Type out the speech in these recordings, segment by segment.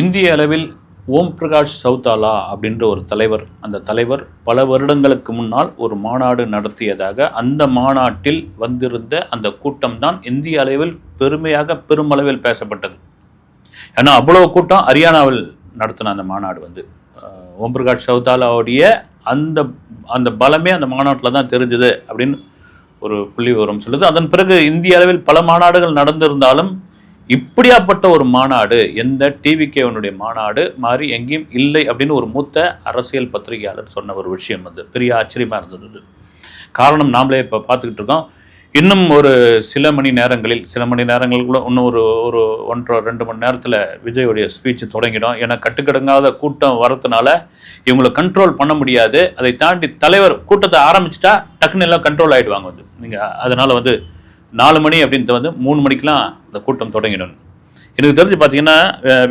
இந்திய அளவில் ஓம் பிரகாஷ் சௌதாலா அப்படின்ற ஒரு தலைவர் அந்த தலைவர் பல வருடங்களுக்கு முன்னால் ஒரு மாநாடு நடத்தியதாக அந்த மாநாட்டில் வந்திருந்த அந்த கூட்டம் தான் இந்திய அளவில் பெருமையாக பெருமளவில் பேசப்பட்டது. ஏன்னா அவ்வளோ கூட்டம் ஹரியானாவில் நடத்தின அந்த மாநாடு வந்து. ஓம் பிரகாஷ் சௌதாலாவுடைய அந்த அந்த பலமே அந்த மாநாட்டில் தான் தெரிஞ்சது அப்படின்னு ஒரு புள்ளி விவரம் சொல்லுது. அதன் பிறகு இந்திய அளவில் பல மாநாடுகள் நடந்திருந்தாலும் இப்படியாப்பட்ட ஒரு மாநாடு எந்த டிவிகேவனுடைய மாநாடு மாதிரி எங்கேயும் இல்லை அப்படின்னு ஒரு மூத்த அரசியல் பத்திரிகையாளர் சொன்ன ஒரு விஷயம் வந்து பெரிய ஆச்சரியமா இருந்தது காரணம் நாமளே இப்போ பார்த்துக்கிட்டு இருக்கோம். இன்னும் ஒரு சில மணி நேரங்களில் சில மணி நேரங்களுக்குள்ள இன்னும் ஒரு ஒரு ஒன்றரை ரெண்டு மணி நேரத்தில் விஜயோடைய ஸ்பீச் தொடங்கிடும். ஏன்னா கட்டுக்கடங்காத கூட்டம் வரதுனால இவங்களை கண்ட்ரோல் பண்ண முடியாது. அதை தாண்டி தலைவர் கூட்டத்தை ஆரம்பிச்சிட்டா டக்குன்னு எல்லாம் கண்ட்ரோல் ஆகிடுவாங்க வந்து. நீங்கள் அதனால் வந்து நாலு மணி அப்படின்ட்டு வந்து மூணு மணிக்கெலாம் அந்த கூட்டம் தொடங்கிடும். எனக்கு தெரிஞ்சு பார்த்தீங்கன்னா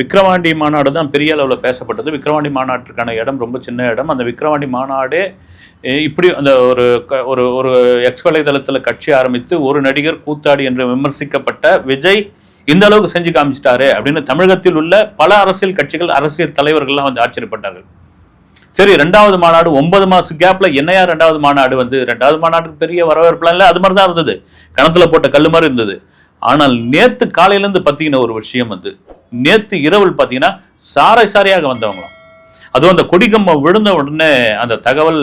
விக்ரவாண்டி மாநாடு தான் பெரிய அளவில் பேசப்பட்டது. விக்ரவாண்டி மாநாட்டிற்கான இடம் ரொம்ப சின்ன இடம். அந்த விக்ரவாண்டி மாநாடே இப்படி அந்த ஒரு க- ஒரு ஒரு எக்ஸ் வலைதளத்தில் கட்சி ஆரம்பித்து ஒரு நடிகர் கூத்தாடி என்று விமர்சிக்கப்பட்ட விஜய் இந்த அளவுக்கு செஞ்சு காமிச்சிட்டாரு அப்படின்னு தமிழகத்தில் உள்ள பல அரசியல் கட்சிகள் அரசியல் தலைவர்கள்லாம் வந்து ஆச்சரியப்பட்டார்கள். சரி ரெண்டாவது மாநாடு ஒன்பது மாசம் கேப்ல என்னையா ரெண்டாவது மாநாடு வந்து? ரெண்டாவது மாநாட்டுக்கு பெரிய வரவேற்பு இல்லை அது மாதிரி தான் இருந்தது. கணத்துல போட்ட கல் மாதிரி இருந்தது. ஆனால் நேத்து காலையிலேருந்து பார்த்தீங்கன்னா ஒரு விஷயம் வந்து நேத்து இரவில் பார்த்தீங்கன்னா சாரை சாரையாக வந்தவங்களாம். அதுவும் அந்த கொடிக்கம்பம் விழுந்த உடனே அந்த தகவல்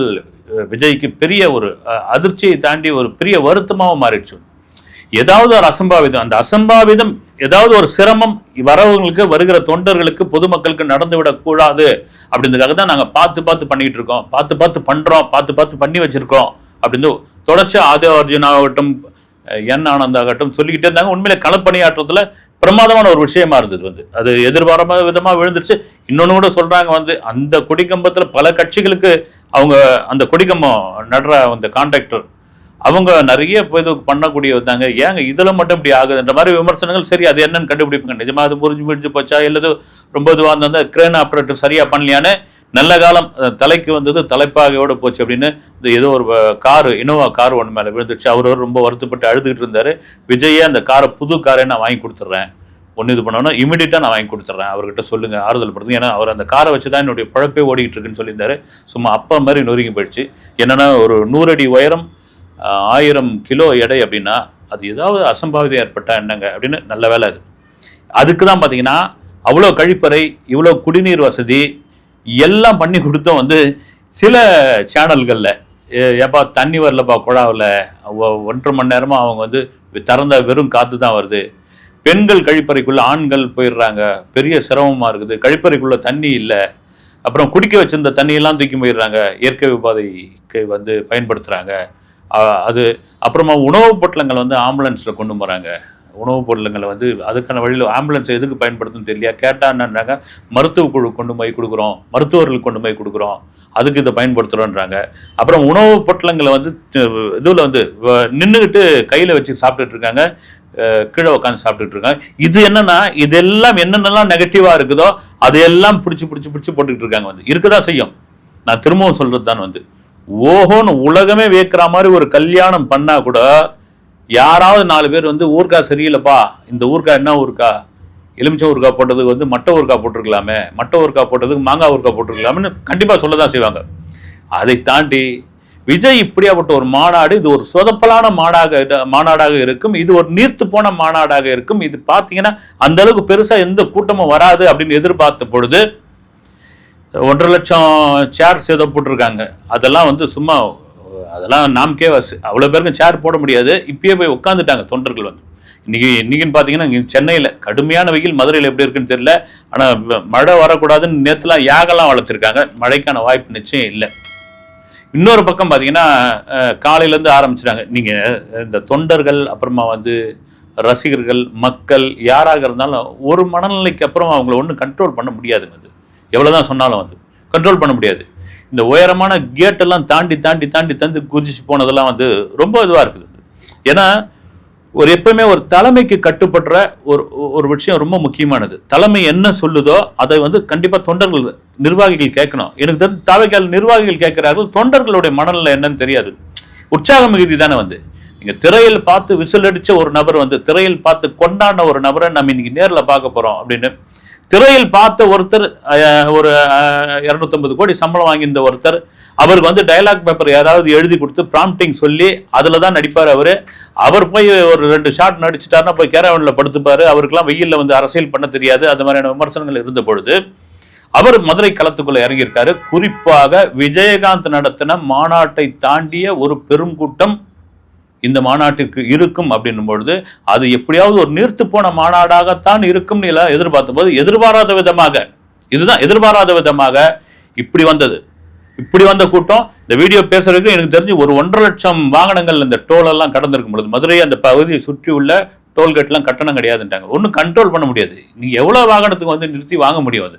விஜய்க்கு பெரிய ஒரு அதிர்ச்சியை தாண்டி ஒரு பெரிய வருத்தமாகவும் மாறிடுச்சு. ஏதாவது ஒரு அசம்பாவிதம் அந்த அசம்பாவிதம் ஏதாவது ஒரு சிரமம் வரவங்களுக்கு வருகிற தொண்டர்களுக்கு பொதுமக்களுக்கு நடந்து விடக்கூடாது அப்படின்றதுக்காக தான் நாங்கள் பார்த்து பார்த்து பண்ணிட்டு இருக்கோம். பார்த்து பார்த்து பண்ணுறோம் பார்த்து பார்த்து பண்ணி வச்சிருக்கோம் அப்படின்னு தொடர்ச்சி ஆதவ அர்ஜுனாகட்டும் என் ஆனந்த் ஆகட்டும் சொல்லிக்கிட்டே இருந்தாங்க. உண்மையில களப்பணியாற்றத்தில் பிரமாதமான ஒரு விஷயமா இருந்தது வந்து. அது எதிர்பாராத விதமாக விழுந்துருச்சு. இன்னொன்று கூட சொல்கிறாங்க வந்து அந்த குடிக்கம்பத்தில் பல கட்சிகளுக்கு அவங்க அந்த கொடிக்கம்பம் நடுற அந்த கான்ட்ராக்டர் அவங்க நிறைய இப்போ இது பண்ணக்கூடிய வந்தாங்க ஏங்க இதில் மட்டும் இப்படி ஆகுதுன்ற மாதிரி விமர்சனங்கள் சரி அது என்னன்னு கண்டுபிடிப்பாங்க. நிஜமா அது புரிஞ்சு முடிஞ்சு போச்சா? இல்லது ரொம்ப இதுவாக இருந்தால் கிரேன் ஆப்ரேட்டர் சரியாக பண்ணலையான்னு நல்ல காலம் தலைக்கு வந்தது தலைப்பாகையோடு போச்சு அப்படின்னு இந்த ஏதோ ஒரு காரு இனோவா கார் ஒன்று மேலே விழுந்துச்சு அவர் ரொம்ப வருத்தப்பட்டு அழுதுகிட்டு இருந்தார். விஜயே அந்த காரை புது காரை நான் வாங்கி கொடுத்துட்றேன் ஒன்று இது பண்ணோன்னா இமிடியட்டாக நான் வாங்கி கொடுத்துட்றேன் அவர்கிட்ட சொல்லுங்கள் ஆறுதல் படுத்துங்க ஏன்னா அவர் அந்த காரை வச்சு தான் என்னுடைய பழப்பே ஓடிக்கிட்டு இருக்குன்னு சொல்லியிருந்தாரு. சும்மா அப்பா மாதிரி நொறுங்கி போயிடுச்சு. என்னென்னா ஒரு நூறு அடி உயரம் ஆயிரம் கிலோ எடை அப்படின்னா அது ஏதாவது அசம்பாவிதம் ஏற்பட்டா என்னங்க? அப்படின்னு நல்ல வேலை அது. அதுக்கு தான் பார்த்தீங்கன்னா அவ்வளோ கழிப்பறை இவ்வளோ குடிநீர் வசதி எல்லாம் பண்ணி கொடுத்தோம் வந்து சில சேனல்களில். ஏப்பா தண்ணி வரலப்பா குழாவில். ஒன்றரை மணி நேரமாக அவங்க வந்து திறந்த வெறும் காற்று தான் வருது. பெண்கள் கழிப்பறைக்குள்ளே ஆண்கள் போயிடுறாங்க. பெரிய சிரமமாக இருக்குது. கழிப்பறைக்குள்ளே தண்ணி இல்லை. அப்புறம் குடிக்க வச்சிருந்த தண்ணியெல்லாம் தூக்கி போயிடுறாங்க. இயற்கை உபாதைக்கு வந்து பயன்படுத்துகிறாங்க அது அப்புறமா உணவுப் பொட்டலங்கள் வந்து ஆம்புலன்ஸில் கொண்டு போகிறாங்க உணவுப் பொருளுங்களை வந்து அதுக்கான வழியில் ஆம்புலன்ஸ் எதுக்கு பயன்படுத்துன்னு தெரியல கேட்டால் என்னன்றாங்க மருத்துவ குழு கொண்டு போய் கொடுக்குறோம். மருத்துவர்களுக்கு கொண்டு போய் கொடுக்குறோம். அதுக்கு இதை பயன்படுத்துகிறோன்றாங்க அப்புறம் உணவுப் பொட்டலங்களை வந்து இதில் வந்து நின்றுக்கிட்டு கையில் வச்சு சாப்பிட்டுட்டு இருக்காங்க. கீழே உட்காந்து சாப்பிட்டுட்டு இருக்காங்க. இது என்னன்னா இதெல்லாம் என்னென்னலாம் நெகட்டிவாக இருக்குதோ அதையெல்லாம் பிடிச்சி பிடிச்சி பிடிச்சி போட்டுக்கிட்டு இருக்காங்க வந்து. இருக்கதான் செய்யும். நான் திரும்பவும் சொல்கிறது தான் வந்து. ஓஹோன்னு உலகமே வேக்கிற மாதிரி ஒரு கல்யாணம் பண்ணா கூட யாராவது நாலு பேர் வந்து ஊர்க்கா சரியில்லைப்பா இந்த ஊர்க்கா என்ன ஊர்க்கா? எலுமிச்சை ஊர்க்கா போட்டதுக்கு வந்து மட்டை ஊர்க்கா போட்டிருக்கலாமே மட்டை ஊர்க்கா போட்டதுக்கு மாங்காய் ஊர்க்கா போட்டிருக்கலாம்னு கண்டிப்பாக சொல்ல தான் செய்வாங்க. அதை தாண்டி விஜய் இப்படியாப்பட்ட ஒரு மாநாடு இது ஒரு சொதப்பலான மாடாக மாநாடாக இருக்கும். இது ஒரு நீர்த்து போன மாநாடாக இருக்கும். இது பார்த்தீங்கன்னா அந்த அளவுக்கு பெருசாக எந்த கூட்டமும் வராது அப்படின்னு எதிர்பார்த்த பொழுது ஒன்றரை லட்சம் சேர்ஸ் ஏதோ போட்டிருக்காங்க. அதெல்லாம் வந்து சும்மா அதெல்லாம் நாம்கே கேவாஸ் அவ்வளோ பேருக்கும் சேர் போட முடியாது. இப்பயே போய் உட்காந்துட்டாங்க தொண்டர்கள் வந்து. இன்னைக்கு இன்னைக்குன்னு பார்த்தீங்கன்னா இங்கே சென்னையில் கடுமையான வெயில் மதுரையில் எப்படி இருக்குன்னு தெரியல. ஆனால் மழை வரக்கூடாதுன்னு நேற்றுலாம் யாகலாம் வளர்த்துருக்காங்க. மழைக்கான வாய்ப்பு நிச்சயம் இல்லை. இன்னொரு பக்கம் பார்த்தீங்கன்னா காலையிலேருந்து ஆரம்பிச்சிட்டாங்க. நீங்கள் இந்த தொண்டர்கள் அப்புறமா வந்து ரசிகர்கள் மக்கள் யாராக இருந்தாலும் ஒரு மனநிலைக்கு அப்புறம் அவங்கள ஒன்றும் கண்ட்ரோல் பண்ண முடியாதுங்க அது. எவ்வளோதான் சொன்னாலும் வந்து கண்ட்ரோல் பண்ண முடியாது. இந்த உயரமான கேட்டெல்லாம் தாண்டி தாண்டி தாண்டி தந்து குதிச்சு போனதெல்லாம் வந்து ரொம்ப இதுவாக இருக்குது. ஏன்னா ஒரு எப்பவுமே ஒரு தலைமைக்கு கட்டுப்படுற ஒரு ஒரு விஷயம் ரொம்ப முக்கியமானது. தலைமை என்ன சொல்லுதோ அதை வந்து கண்டிப்பாக தொண்டர்கள் நிர்வாகிகள் கேட்கணும். எனக்கு தெரிஞ்சு தாவைக்கால் நிர்வாகிகள் கேட்கிறார்கள் தொண்டர்களுடைய மனநிலை என்னன்னு தெரியாது. உற்சாக மிகுதி தானே வந்து. நீங்கள் திரையில் பார்த்து விசில் அடித்த ஒரு நபர் வந்து திரையில் பார்த்து கொண்டாடின ஒரு நபரை நம்ம இன்னைக்கு நேரில் பார்க்க போகிறோம் அப்படின்னு திரையில் பார்த்த ஒருத்தர் ஒரு இரநூத்தம்பது கோடி சம்பளம் வாங்கியிருந்த ஒருத்தர் அவருக்கு வந்து டயலாக் பேப்பர் யாராவது எழுதி கொடுத்து ப்ராம்ப்டிங் சொல்லி அதில் தான் நடிப்பார் அவர். அவர் போய் ஒரு ரெண்டு ஷாட் நடிச்சிட்டாருன்னா போய் கேரவனில் படுத்துப்பார். அவருக்கெல்லாம் வெயிலில் வந்து அரசியல் பண்ண தெரியாது. அந்த மாதிரியான விமர்சனங்கள் இருந்த பொழுது அவர் மதுரை களத்துக்குள்ள இறங்கியிருக்காரு. குறிப்பாக விஜயகாந்த் நடத்தின மாநாட்டை தாண்டிய ஒரு பெரும் கூட்டம் இந்த மாநாட்டிற்கு இருக்கும் அப்படின்னும் பொழுது அது எப்படியாவது ஒரு நீர்த்து போன மாநாடாகத்தான் இருக்கும்னு எல்லாம் எதிர்பார்த்த போது எதிர்பாராத விதமாக இதுதான் எதிர்பாராத விதமாக இப்படி வந்தது. இப்படி வந்த கூட்டம் இந்த வீடியோ பேசுறதுக்கு எனக்கு தெரிஞ்சு ஒரு ஒன்றரை லட்சம் வாகனங்கள் இந்த டோல் எல்லாம் கடந்திருக்கும் பொழுது மதுரை அந்த பகுதியை சுற்றி உள்ள டோல்கேட்லாம் கட்டணம் கிடையாதுன்ட்டாங்க. ஒன்றும் கண்ட்ரோல் பண்ண முடியாது. நீங்கள் எவ்வளோ வாகனத்துக்கு வந்து நிறுத்தி வாங்க முடியும் அது?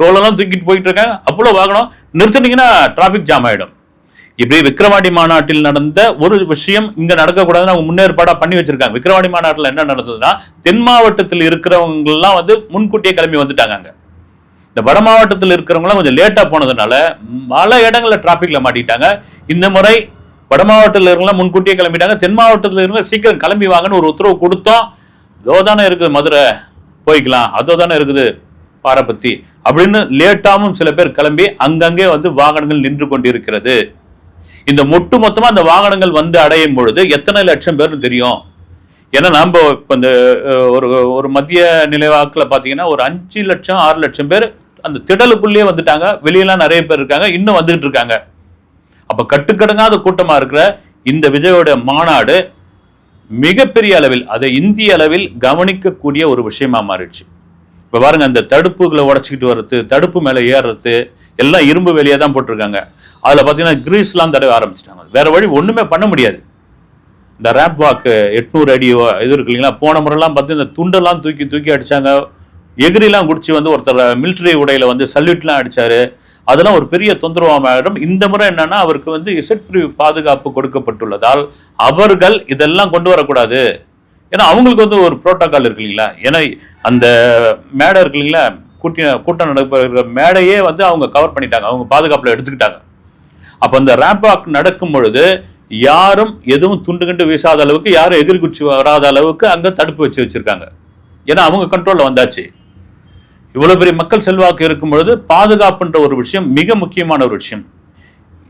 டோலெல்லாம் தூக்கிட்டு போயிட்டு இருக்காங்க அவ்வளோ வாகனம் நிறுத்தினீங்கன்னா டிராஃபிக் ஜாம் ஆயிடும். இப்படி விக்கிரவாண்டி மாநாட்டில் நடந்த ஒரு விஷயம் இங்க நடக்கக்கூடாதுன்னு அவங்க முன்னேற்பாடா பண்ணி வச்சிருக்காங்க. விக்கிரவாண்டி மாநாட்டில் என்ன நடந்ததுன்னா தென் மாவட்டத்தில் இருக்கிறவங்க எல்லாம் வந்து முன்கூட்டியே கிளம்பி வந்துட்டாங்க அங்க. இந்த வட மாவட்டத்தில் இருக்கிறவங்களாம் கொஞ்சம் லேட்டா போனதுனால பல இடங்களில் டிராபிக்ல மாட்டிட்டாங்க இந்த முறை வட மாவட்டத்தில் இருக்கலாம் முன்கூட்டியே கிளம்பிட்டாங்க. தென் மாவட்டத்தில் இருக்க சீக்கிரம் கிளம்பி வாங்கன்னு ஒரு உத்தரவு கொடுத்தோம். இதோ தானே இருக்குது மதுரை. போய்க்கலாம். அதோ தானே இருக்குது பாரபத்தி. அப்படின்னு லேட்டாவும் சில பேர் கிளம்பி அங்கங்கே வந்து வாகனங்கள் நின்று கொண்டிருக்கிறது. இந்த மொட்டு மொத்தமா அந்த வாகனங்கள் வந்து அடையும் பொழுது எத்தனை லட்சம் பேர்னு தெரியும். ஏன்னா நம்ம இப்போ இந்த ஒரு ஒரு மத்திய நிலைவாக்கில் பார்த்தீங்கன்னா ஒரு அஞ்சு லட்சம் ஆறு லட்சம் பேர் அந்த திடலுக்குள்ளேயே வந்துட்டாங்க. வெளியெல்லாம் நிறைய பேர் இருக்காங்க. இன்னும் வந்துகிட்டு இருக்காங்க. அப்போ கட்டுக்கடங்காத கூட்டமாக இருக்கிற இந்த விஜயோட மாநாடு மிகப்பெரிய அளவில் அதை இந்திய அளவில் கவனிக்கக்கூடிய ஒரு விஷயமா மாறிடுச்சு. இப்ப பாருங்க அந்த தடுப்புகளை உடச்சிக்கிட்டு வர்றது தடுப்பு மேல ஏறுறது எல்லாம் இரும்பு வெளியே தான் போட்டிருக்காங்க. அதுல பாத்தீங்கன்னா கிரீஸ்லாம் தடவை ஆரம்பிச்சிட்டாங்க. வேற வழி ஒண்ணுமே பண்ண முடியாது. இந்த ரேப் வாக்கு எட்நூறு அடி இது இருக்கு இல்லைங்களா? போன முறைலாம் பார்த்து இந்த துண்டெல்லாம் தூக்கி தூக்கி அடிச்சாங்க. எகிரிலாம் குடிச்சு வந்து ஒருத்தர் மிலிட்டரி உடையில வந்து சல்யூட்லாம் அடிச்சாரு. அதெல்லாம் ஒரு பெரிய தொந்தரவாகும் இந்த முறை என்னன்னா அவருக்கு வந்து இசட்பிரிவு பாதுகாப்பு கொடுக்கப்பட்டுள்ளதால் அவர்கள் இதெல்லாம் கொண்டு வரக்கூடாது. ஏன்னா அவங்களுக்கு வந்து ஒரு புரோட்டோகால் இருக்கு இல்லைங்களா? ஏன்னா அந்த மேடை இருக்கு இல்லைங்களா? கூட்டி கூட்டம் நடக்கிற மேடையே வந்து அவங்க கவர் பண்ணிட்டாங்க. அவங்க பாதுகாப்பில் எடுத்துக்கிட்டாங்க. அப்போ அந்த ரேம்ப் வாக் நடக்கும் பொழுது யாரும் எதுவும் துண்டு கண்டு வீசாத அளவுக்கு யாரும் எதிரி குச்சி வராத அளவுக்கு அங்கே தடுப்பு வச்சு வச்சுருக்காங்க. ஏன்னா அவங்க கண்ட்ரோலில் வந்தாச்சு. இவ்வளோ பெரிய மக்கள் செல்வாக்கு இருக்கும் பொழுது பாதுகாப்புன்ற ஒரு விஷயம் மிக முக்கியமான ஒரு விஷயம்.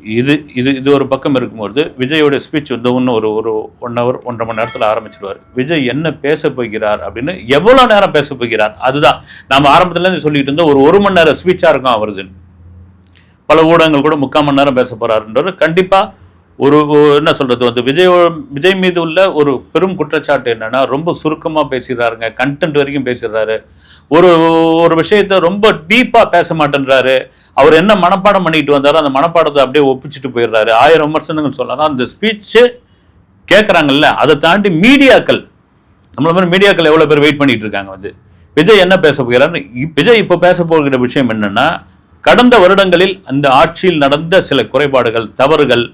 இது இது இது ஒரு பக்கம் இருக்கும்போது விஜயோட ஸ்பீச் வந்து ஒரு ஒரு ஒன் ஹவர் ஒன்றரை மணி நேரத்தில் ஆரம்பிச்சிருவார் விஜய் என்ன பேச போகிறார் அப்படின்னு எவ்வளோ நேரம் பேச போகிறார்? அதுதான். நம்ம ஆரம்பத்துலேருந்து சொல்லிட்டு இருந்தோம் ஒரு ஒரு மணி நேரம் ஸ்பீச்சாக இருக்கும் அவருதுன்னு பல ஊடகங்கள் கூட முக்கால் மணி நேரம் பேச போகிறாருன்றது கண்டிப்பாக ஒரு என்ன சொல்கிறது வந்து விஜய் விஜய் மீது உள்ள ஒரு பெரும் குற்றச்சாட்டு என்னன்னா ரொம்ப சுருக்கமாக பேசிடுறாருங்க கண்டென்ட் வரைக்கும் பேசிடுறாரு. ஒரு ஒரு விஷயத்த ரொம்ப டீப்பா பேச மாட்டேன்றாரு. அவர் என்ன மனப்பாடம் பண்ணிட்டு வந்தாரோ அந்த மனப்பாடத்தை அப்படியே ஒப்பிச்சுட்டு போயிடுறாரு. ஆயிரம் விமர்சனங்கள் சொல்லலாம் அந்த ஸ்பீச்சு கேட்குறாங்கல்ல அதை தாண்டி மீடியாக்கள் நம்மள மாதிரி மீடியாக்கள் எவ்வளோ பேர் வெயிட் பண்ணிட்டு இருக்காங்க வந்து. விஜய் என்ன பேச போகிறாருன்னு விஜய் இப்போ பேச போகிற விஷயம் என்னன்னா கடந்த வருடங்களில் அந்த ஆட்சியில் நடந்த சில குறைபாடுகள் தவறுகள்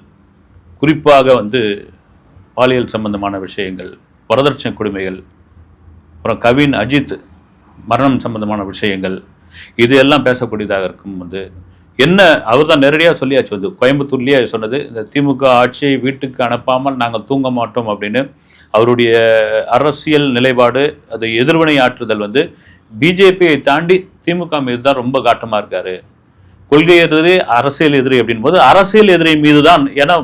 குறிப்பாக வந்து பாலியல் சம்பந்தமான விஷயங்கள் வரதட்சணை கொடுமைகள் அப்புறம் கவின் அஜித் மரணம் சம்பந்தமான விஷயங்கள் இது எல்லாம் பேசக்கூடியதாக இருக்கும் வந்து என்ன அவர் தான் நேரடியாக சொல்லியாச்சு வந்து கோயம்புத்தூர்லேயே சொன்னது இந்த திமுக ஆட்சியை வீட்டுக்கு அனுப்பாமல் நாங்கள் தூங்க மாட்டோம் அப்படின்னு அவருடைய அரசியல் நிலைப்பாடு அது எதிர்வினை ஆற்றுதல் வந்து பிஜேபியை தாண்டி திமுக மீது தான் ரொம்ப காட்டமாக இருக்காரு. கொள்கை எதிரி அரசியல் எதிரி அப்படின் போது அரசியல் எதிரி மீது தான் ஏன்னா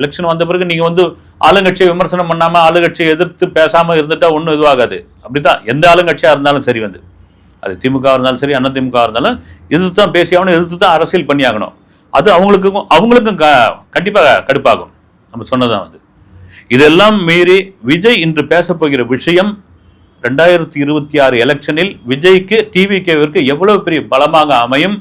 எலெக்ஷன் வந்த பிறகு நீங்க வந்து ஆளுங்கட்சியை விமர்சனம் பண்ணாம ஆளுங்கட்சியை எதிர்த்து பேசாம இருந்துட்டா ஒன்றும் இதுவாகாது. அப்படிதான் எந்த ஆளுங்கட்சியா இருந்தாலும் சரி வந்து. அது திமுக இருந்தாலும் சரி அண்ணா திமுக இருந்தாலும் எதிர்த்து தான் பேசி ஆகணும் எதிர்த்து தான் அரசியல் பண்ணியாகணும் அது அவங்களுக்கும் அவங்களுக்கும் க கண்டிப்பாக கடுப்பாகும். நம்ம சொன்னதான் வந்து இதெல்லாம் மீறி விஜய் இன்று பேசப்போகிற விஷயம் ரெண்டாயிரத்தி இருபத்தி ஆறு எலெக்ஷனில் விஜய்க்கு டிவிகேவிற்கு எவ்வளவு பெரிய பலமாக அமையும்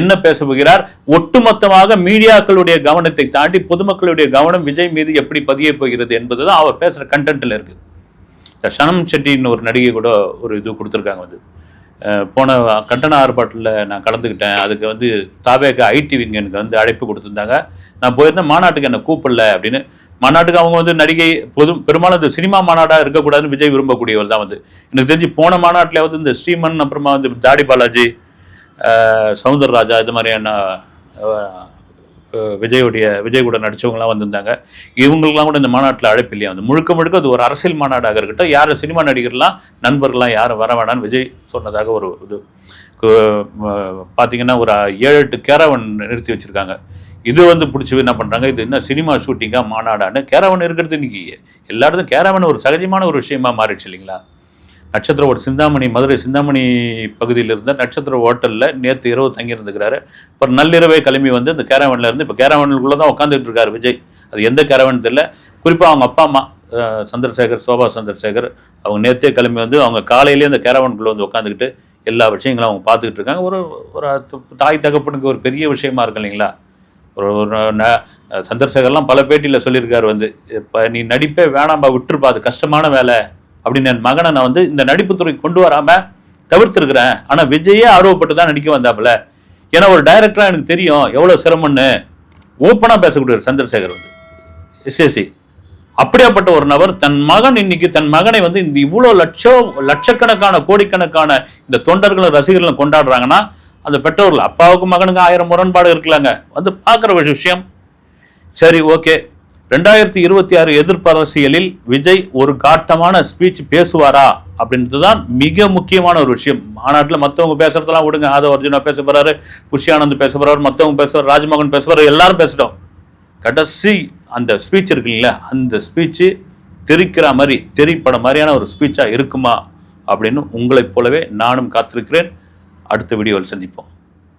என்ன பேச போகிறார்? ஒட்டுமொத்தமாக மீடியாக்களுடைய கவனத்தை தாண்டி பொதுமக்களுடைய கவனம் விஜய் மீது எப்படி பதிய போகிறது என்பதுதான் அவர் பேசுற கண்டென்ட்ல இருக்கு. இந்த சனம் செட்டின்னு ஒரு நடிகை கூட ஒரு இது கொடுத்துருக்காங்க வந்து. போன கண்டன ஆர்ப்பாட்டில் நான் கலந்துக்கிட்டேன் அதுக்கு வந்து தாவேக ஐடி விங் எனக்கு வந்து அழைப்பு கொடுத்துருந்தாங்க. நான் போயிருந்தேன் மாநாட்டுக்கு என்னை கூப்பிடல அப்படின்னு. மாநாட்டுக்கு அவங்க வந்து நடிகை பொது பெரும்பாலும் இந்த சினிமா மாநாடாக இருக்கக்கூடாதுன்னு விஜய் விரும்பக்கூடியவர் தான் வந்து. எனக்கு தெரிஞ்சு போன மாநாட்டிலாவது இந்த ஸ்ரீமன் அப்புறமா வந்து தாடி பாலாஜி சவுந்தரராஜா இது மாதிரியான அஹ், விஜயுடைய விஜய் கூட நடித்தவங்களாம் வந்திருந்தாங்க. இவங்களுக்குலாம் கூட இந்த மாநாட்டில் அழைப்பு இல்லையா? வந்து முழுக்க முழுக்க அது ஒரு அரசியல் மாநாடாக இருக்கட்டும் யார் சினிமா நடிகர்லாம் நண்பர்கள்லாம் யாரும் வர வேணாம்னு விஜய் சொன்னதாக ஒரு இது. பார்த்தீங்கன்னா ஒரு ஏழு எட்டு கேரவன் நிறுத்தி வச்சுருக்காங்க. இது வந்து பிடிச்சி என்ன பண்ணுறாங்க இது என்ன சினிமா ஷூட்டிங்காக மாநாடான்னு கேரவன் இருக்கிறது இன்னைக்கு எல்லா இடத்தும் கேரவன் ஒரு சகஜமான ஒரு விஷயமா மாறிடுச்சு இல்லைங்களா? நட்சத்திர ஒரு சிந்தாமணி மதுரை சிந்தாமணி பகுதியில் இருந்த நட்சத்திர ஹோட்டலில் நேற்று இரவு தங்கியிருந்துக்கிறாரு. இப்போ நள்ளிரவே கிளம்பி வந்து இந்த கேரவனில் இருந்து இப்போ கேரவனுக்குள்ளே தான் உட்காந்துட்டு இருக்காரு விஜய். அது எந்த கேரவன் தெரியல. குறிப்பாக அவங்க அப்பா அம்மா சந்திரசேகர் சோபா சந்திரசேகர் அவங்க நேற்றே கிளம்பி வந்து அவங்க காலையிலேயே அந்த கேரவனுக்குள்ளே வந்து உட்காந்துக்கிட்டு எல்லா விஷயங்களும் அவங்க பார்த்துக்கிட்டு இருக்காங்க ஒரு ஒரு தாய் தகப்பனுக்கு ஒரு பெரிய விஷயமா இருக்கு இல்லைங்களா? ஒரு ஒரு ந- சந்திரசேகர்லாம் பல பேட்டியில் சொல்லியிருக்காரு வந்து இப்போ நீ நடிப்பே வேணாம்பா விட்டுருப்பா அது கஷ்டமான வேலை. அப்படின்னு என் மகனை நான் வந்து இந்த நடிப்புத்துறை கொண்டு வராம தவிர்த்திருக்கிறேன். ஆனால் விஜயே ஆர்வப்பட்டு தான் நடிக்க வந்தாப்புல. ஏன்னா ஒரு டைரக்டராக எனக்கு தெரியும் எவ்வளோ சிரமம்னு. ஓப்பனாக பேசக்கூடிய சந்திரசேகர் வந்து. எஸ்எஸ்சி அப்படியாப்பட்ட ஒரு நபர் தன் மகன் இன்னைக்கு தன் மகனை வந்து இந்த இவ்வளோ லட்சம் லட்சக்கணக்கான கோடிக்கணக்கான இந்த தொண்டர்களும் ரசிகர்களும் கொண்டாடுறாங்கன்னா அந்த பெற்றோர்கள் அப்பாவுக்கும் மகனுக்கு ஆயிரம் முரண்பாடு இருக்கலாங்க வந்து பார்க்குற ஒரு விஷயம். சரி ஓகே. ரெண்டாயிரத்தி இருபத்தி ஆறு எதிர்ப்பு விஜய் ஒரு காட்டமான ஸ்பீச் பேசுவாரா அப்படின்றது தான் மிக முக்கியமான ஒரு விஷயம். மாநாட்டில் மற்றவங்க பேசுறதெல்லாம் விடுங்க. ஆதவ அர்ஜுனா பேச போறாரு புஷி ஆனந்த் பேச போறாரு மற்றவங்க பேசுவார் ராஜ்மோகன் பேச போறாரு எல்லாரும் பேசிட்டோம். கடைசி அந்த ஸ்பீச் இருக்கு இல்லைங்களா? அந்த ஸ்பீச்சு தெரிக்கிற மாதிரி தெரிப்பட மாதிரியான ஒரு ஸ்பீச்சா இருக்குமா அப்படின்னு உங்களைப் போலவே நானும் காத்திருக்கிறேன். அடுத்த வீடியோவில் சந்திப்போம்.